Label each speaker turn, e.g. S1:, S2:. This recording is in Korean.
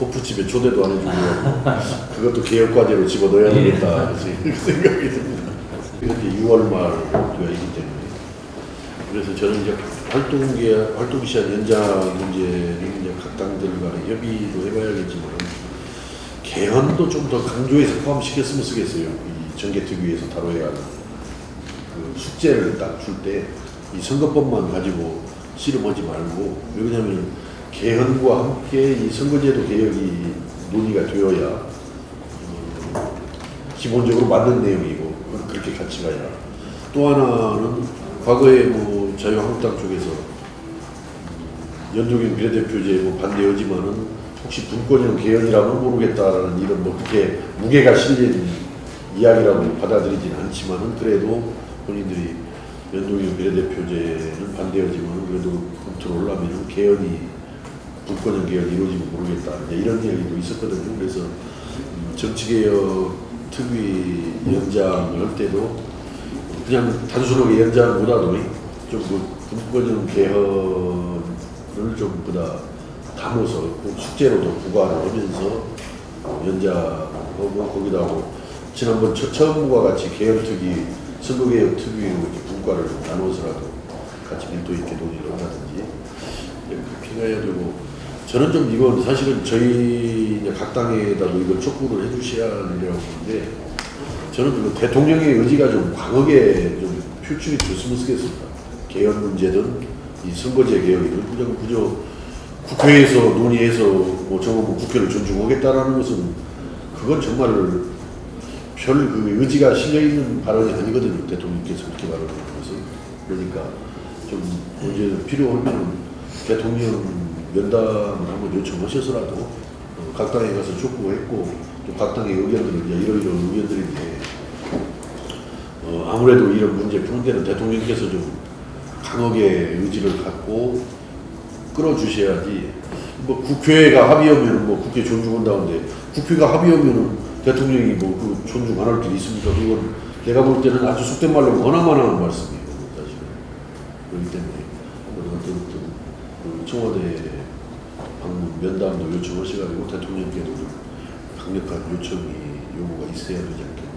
S1: 호프집에 초대도 안 해주고 그것도 개혁 과제로 집어넣어야 되겠다 그래서 생각이 듭니다. 이렇게 6월 말이기 때문에 그래서 저는 이제 활동기 활동 시한 연장 문제는 이제 각 당들 간에 협의도 해봐야겠지만 개헌도 좀 더 강조해서 포함시켰으면 쓰겠어요. 이 정개특위에서 다뤄야 하는 그 숙제를 딱 줄 때 이 선거법만 가지고 씨름하지 말고 왜냐하면 개헌과 함께 이 선거제도 개혁이 논의가 되어야 어, 기본적으로 맞는 내용이고 그렇게 같이 가야. 또 하나는 과거에 뭐 자유한국당 쪽에서 연동형 비례대표제 뭐 반대하지만은 혹시 분권형 개헌이라고는 모르겠다라는 이런 뭐 그렇게 무게가 실린 이야기라고 받아들이진 않지만은 그래도 본인들이 연동형 비례대표제는 반대하지만 그래도 검토를 하려면 개헌이 분권형 개헌이 이루어지면 모르겠다 이런 이야기도 있었거든요. 그래서 음, 정치개혁 특위 연장을 할 때도 그냥 단순하게 연장보다도 좀그 분권형 개헌을 좀 보다 담아서 꼭 숙제로도 부과를 하면서 연장하고 거기다 뭐 지난번 처, 처음과 같이 개헌특위 선거개혁 특위로 이렇게 분과를 나눠서라도 같이 밀도 있게 논의를 한다든지 그렇게 해야 되고 저는 좀 이건 사실은 저희 각 당에다도 이걸 촉구를 해주셔야 하려고 하는데 저는 그 대통령의 의지가 좀 강하게 좀 표출이 됐으면 쓰겠습니다. 개헌 문제든 이 선거제 개혁이든 그냥 그저 국회에서 논의해서 뭐 저거 뭐 국회를 존중하겠다라는 것은 그건 정말 별그 의지가 실려 있는 발언이 아니거든요. 대통령께서 그렇게 말하는 것은 그러니까 좀 언제 필요하면 대통령 면담을 한번 요청하셔서라도 어, 각 당에 가서 촉구했고 또 각 당의 의견들은 이제 이러이러한 의견들인데 어, 아무래도 이런 문제 푸는 데는 대통령께서 좀 강하게 의지를 갖고 끌어주셔야지 뭐 국회가 합의하면 뭐 국회 존중한다는데 국회가 합의하면은 대통령이 뭐 그 존중 안할 길이 있습니까? 그건 내가 볼 때는 아주 속된 말로 원하만한 말씀이에요 사실은 그렇기 때문에 어떤 어떤 그 청와대 방문 면담도 요청하셔가지고 대통령께도 좀 강력한 요청이 요구가 있어야 되지 않겠나